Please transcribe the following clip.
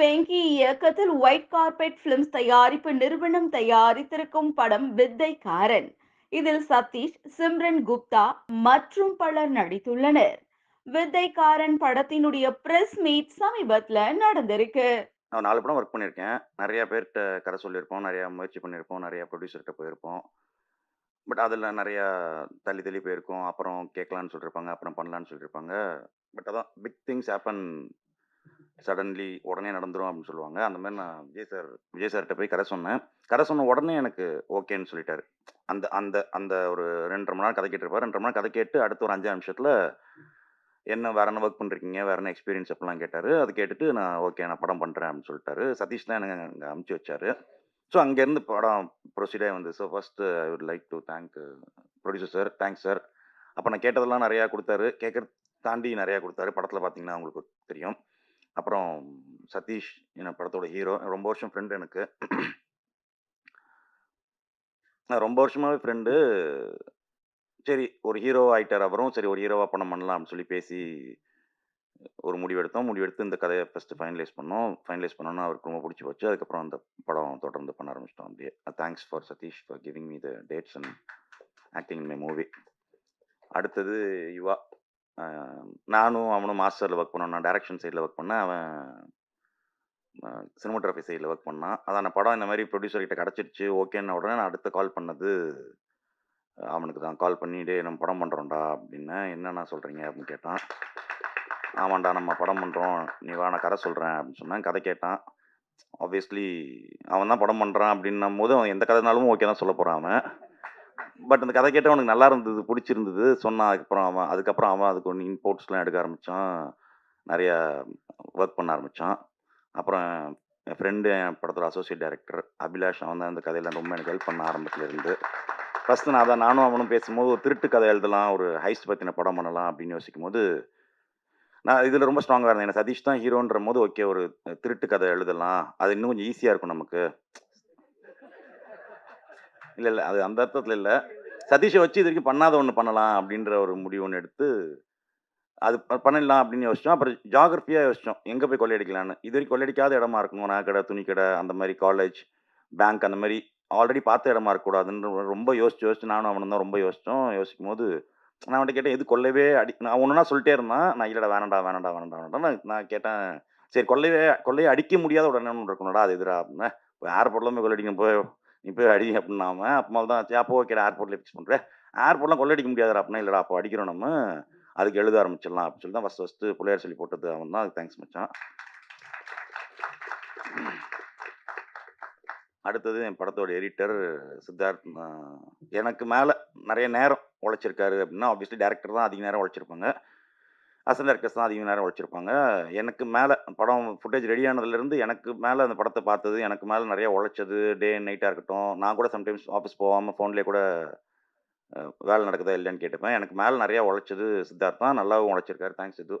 வேங்கி இயக்கத்தில் white carpet films தயாரிப்பு நிறுவனம் தயாரித்திருக்கும் படம் வித்தைக்காரன். இதில் சதீஷ் சிம்ரன் குப்தா மற்றும் பலர் நடித்துள்ளனர். வித்தைக்காரன் படத்தினுடைய பிரஸ் மீட் சமீபத்துல நடந்திருக்கு. நான் நாலு படம் ஒர்க் பண்ணியிருக்கேன். நிறைய பேர்கிட்ட கதை சொல்லியிருப்போம் நிறைய முயற்சி பண்ணியிருப்போம் நிறைய ப்ரொடியூசர்கிட்ட போயிருப்போம். பட் அதில் நிறையா தள்ளி தள்ளி போயிருக்கோம். அப்புறம் கேட்கலான்னு சொல்லியிருப்பாங்க அப்புறம் பண்ணலான்னு சொல்லியிருப்பாங்க பட் அதான் பிக் திங்ஸ் ஹேப்பன் சடன்லி உடனே நடந்துரும் அப்படின்னு சொல்லுவாங்க. அந்த மாதிரி நான் விஜய் சார் விஜய் சார்கிட்ட போய் கதை சொன்னேன். கதை சொன்ன உடனே எனக்கு ஓகேன்னு சொல்லிட்டாரு. அந்த அந்த அந்த ஒரு ரெண்டரை மணி நேரம் கதை கேட்டிருப்பார். ரெண்டரை மணி நேரம் கதை கேட்டு அடுத்த ஒரு அஞ்சு நிமிஷத்தில் என்ன வேற என்ன ஒர்க் பண்ணிருக்கீங்க வேற என்ன எக்ஸ்பீரியன்ஸ் அப்படிலாம் கேட்டார். அது கேட்டுட்டு நான் ஓகே நான் படம் பண்ணுறேன் அப்படின்னு சொல்லிட்டாரு. சதீஷ் தான் எனக்கு அங்கே அமுச்சு வச்சாரு. ஸோ அங்கேருந்து படம் ப்ரொசீடே வந்து so first I would like to thank producer sir thanks sir அப்போ நான் கேட்டதெல்லாம் நிறையா கொடுத்தாரு. கேட்குறது தாண்டி நிறையா கொடுத்தாரு. படத்தில் பார்த்தீங்கன்னா உங்களுக்கு தெரியும். அப்புறம் சதீஷ் என்ன படத்தோட ஹீரோ ரொம்ப வருஷம் ஃப்ரெண்டு எனக்கு. நான் ரொம்ப வருஷமாகவே ஃப்ரெண்டு சரி ஒரு ஹீரோ ஆகிட்டார் அவரும். சரி ஒரு ஹீரோவாக பணம் பண்ணலாம் அப்படின்னு சொல்லி பேசி ஒரு முடிவெடுத்தோம். முடிவெடுத்து இந்த கதையை ஃபஸ்ட்டு ஃபைனலைஸ் பண்ணோம். ஃபைனலைஸ் பண்ணோன்னா அவருக்கு ரொம்ப பிடிச்சி போச்சு. அதுக்கப்புறம் அந்த படம் தொடர்ந்து பண்ண ஆரம்பிச்சிட்டோம் அப்படியே. Uh, thanks for Satish for giving me the dates and acting in my movie அடுத்தது யுவா. நானும் அவனும் மாஸ்டரில் ஒர்க் பண்ணோம். நான் டைரக்ஷன் சைடில் ஒர்க் பண்ணேன். அவன் சினிமோகிராஃபி சைடில் ஒர்க் பண்ணான். அதான் படம் இந்த மாதிரி ப்ரொடியூசர் கிட்ட கிடச்சிருச்சு. ஓகேன்ன உடனே நான் அடுத்து கால் பண்ணது அவனுக்கு தான். கால் பண்ணி நம்ம படம் பண்ணுறோம்டா அப்படின்னேன் என்னண்ணா சொல்கிறீங்க அப்படின்னு கேட்டான். ஆமாண்டா நம்ம படம் பண்ணுறோம் நீ வா நான் கதை சொல்கிறேன் அப்படின்னு சொன்னேன். கதை கேட்டான். ஆப்வியஸ்லி அவன் தான் படம் பண்ணுறான் அப்படின்னும் போது அவன் எந்த கதைனாலும் ஓகே தான் சொல்ல போகிறான் அவன். பட் அந்த கதை கேட்ட அவனுக்கு நல்லா இருந்தது பிடிச்சிருந்தது. சொன்னான் அதுக்கப்புறம் அவன் அதுக்கப்புறம் அவன் அதுக்கு ஒன்று இம்போர்ட்ஸ்லாம் எடுக்க ஆரம்பித்தான் நிறையா ஒர்க் பண்ண ஆரம்பித்தான் அப்புறம் என் ஃப்ரெண்டு என் படத்தோட அசோசியேட் டைரக்டர் அபிலாஷ் அவன் தான் இந்த கதையெல்லாம் ரொம்ப எனக்கு ஹெல்ப் பண்ண ஆரம்பத்துலேருந்து ஃபஸ்ட்டு நான் அதான் நானும் அவனும் பேசும்போது ஒரு திருட்டு கதை எழுதலாம் ஒரு ஹைஸ்ட் பற்றின படம் பண்ணலாம் அப்படின்னு யோசிக்கும் போது நான் இதில் ரொம்ப ஸ்ட்ராங்காக இருந்தேன். எனக்கு சதீஷ் தான் ஹீரோன்ற போது ஓகே ஒரு திருட்டு கதை எழுதலாம். அது இன்னும் கொஞ்சம் ஈஸியாக இருக்கும் நமக்கு. இல்லை இல்லை. அது அந்த அர்த்தத்தில் இல்லை. சதீஷை வச்சு இது வரைக்கும் பண்ணாத ஒன்று பண்ணலாம் அப்படின்ற ஒரு முடிவு ஒன்று எடுத்து அது ப- பண்ணிடலாம் அப்படின்னு யோசிச்சோம். அப்புறம் ஜாகிரபியாக யோசிச்சோம். எங்கே போய் கொள்ளையடிக்கலான்னு இது வரைக்கும் கொள்ளையடிக்காத இடமா இருக்கணும்? நகைக்கடை துணிக்கடை அந்த மாதிரி காலேஜ் பேங்க் அந்த மாதிரி ஆல்ரெடி பார்த்த இடமா இருக்கக்கூடாதுன்னு ரொம்ப யோசிச்சு யோசிச்சு நானும் அவனும் தான் ரொம்ப யோசிச்சோம். யோசிக்கும் போது நான் அவன்கிட்ட கேட்டேன் எது கொள்ளவே அடி நான் ஒன்றுனா சொல்லிட்டே இருந்தான். நான் இல்லைடா வேணாண்டா வேணாண்டா வேணாண்டா வேணாண்டா நான் நான் கேட்டேன் சரி கொள்ளையே கொள்ளையை அடிக்க முடியாத உடனே ஒன்று இருக்கணும்டா அது எதிராக அப்படின்னு இப்போ ஏர்போர்ட்லாம் போய் போய் நீ போய் அடி அப்படின்னாம அப்போ தான் சரி அப்போ ஓகே ஏர்போர்ட்டில் ஃபிக்ஸ் பண்ணுறேன் ஏர்போர்ட்லாம் கொள்ளடிக்க முடியாது அப்படின்னா இல்லைடா அப்போ அடிக்கிறோம் நம்ம. அதுக்கு எழுத ஆரம்பிச்சிடலாம் அப்படின்னு சொல்லி தான் ஃபஸ்ட் ஃபஸ்ட்டு பிள்ளையார் சொல்லி போட்டது அவன் தான். அதுக்கு தேங்க்ஸ் மச்சான். அடுத்தது என் படத்தோட எடிட்டர் சித்தார்த் எனக்கு மேலே நிறைய நேரம் உழைச்சிருக்காரு அப்படின்னா ஆப்வியஸ்லி டேரக்டர் தான் அதிக நேரம் உழைச்சிருப்பாங்க. அசந்தர் டேரக்டர்ஸ் தான் நேரம் உழைச்சிருப்பாங்க எனக்கு மேலே படம் ஃபுட்டேஜ் ரெடி ஆனதுலேருந்து எனக்கு மேலே அந்த படத்தை பார்த்தது எனக்கு மேலே நிறையா உழைச்சது டே நைட்டாக இருக்கட்டும். நான் கூட சம்டைம்ஸ் ஆஃபீஸ் போகாமல் ஃபோன்லேயே கூட வேலை நடக்குதா இல்லைன்னு கேட்டுப்பேன். எனக்கு மேலே நிறையா உழைச்சது சித்தார்த் தான் நல்லாவும் உழைச்சிருக்காரு. தேங்க்ஸ் இது